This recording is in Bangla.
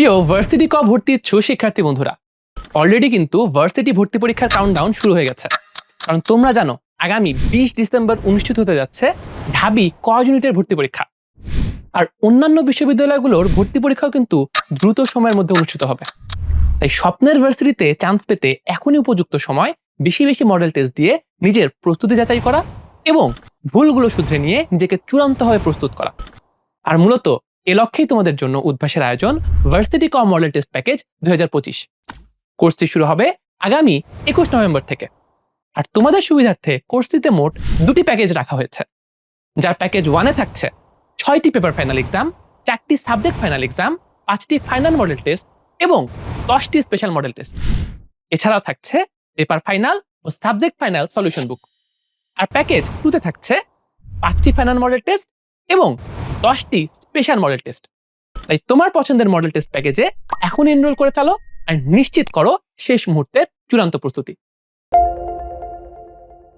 প্রিয় ভার্সিটি ক ভর্তি ইচ্ছু শিক্ষার্থী বন্ধুরা অলরেডি কিন্তু ভার্সিটি ভর্তি পরীক্ষার কাউন্টডাউন শুরু হয়ে গেছে। কারণ তোমরা জানো, আগামী বিশ ডিসেম্বর অনুষ্ঠিত হতে যাচ্ছে ঢাবি ক ইউনিটের ভর্তি পরীক্ষা। আর অন্যান্য বিশ্ববিদ্যালয়গুলোর ভর্তি পরীক্ষাও কিন্তু দ্রুত সময়ের মধ্যে অনুষ্ঠিত হবে। তাই স্বপ্নের ভার্সিটিতে চান্স পেতে এখনই উপযুক্ত সময় বেশি বেশি মডেল টেস্ট দিয়ে নিজের প্রস্তুতি যাচাই করা এবং ভুলগুলো শুধরে নিয়ে নিজেকে চূড়ান্তভাবে প্রস্তুত করা। আর মূলত এ লক্ষ্যেই তোমাদের জন্য উদ্ভাসের আয়োজন ভার্সিটি কম মডেল টেস্ট প্যাকেজ দু হাজার পঁচিশ। কোর্সটি শুরু হবে আগামী একুশ নভেম্বর থেকে। আর তোমাদের সুবিধার্থে কোর্সটিতে মোট দুটি প্যাকেজ রাখা হয়েছে। যার প্যাকেজ ওয়ানে থাকছে ছয়টি পেপার ফাইনাল এক্সাম, চারটি সাবজেক্ট ফাইনাল এক্সাম, পাঁচটি ফাইনাল মডেল টেস্ট এবং দশটি স্পেশাল মডেল টেস্ট। এছাড়াও থাকছে পেপার ফাইনাল ও সাবজেক্ট ফাইনাল সলিউশন বুক। আর প্যাকেজ টুতে থাকছে পাঁচটি ফাইনাল মডেল টেস্ট এবং দশটি স্পেশাল মডেল টেস্ট তাই তোমার পছন্দের মডেল টেস্ট প্যাকেজে এখন এনরোল করে ফেলো আর নিশ্চিত করো শেষ মুহূর্তের চূড়ান্ত প্রস্তুতি।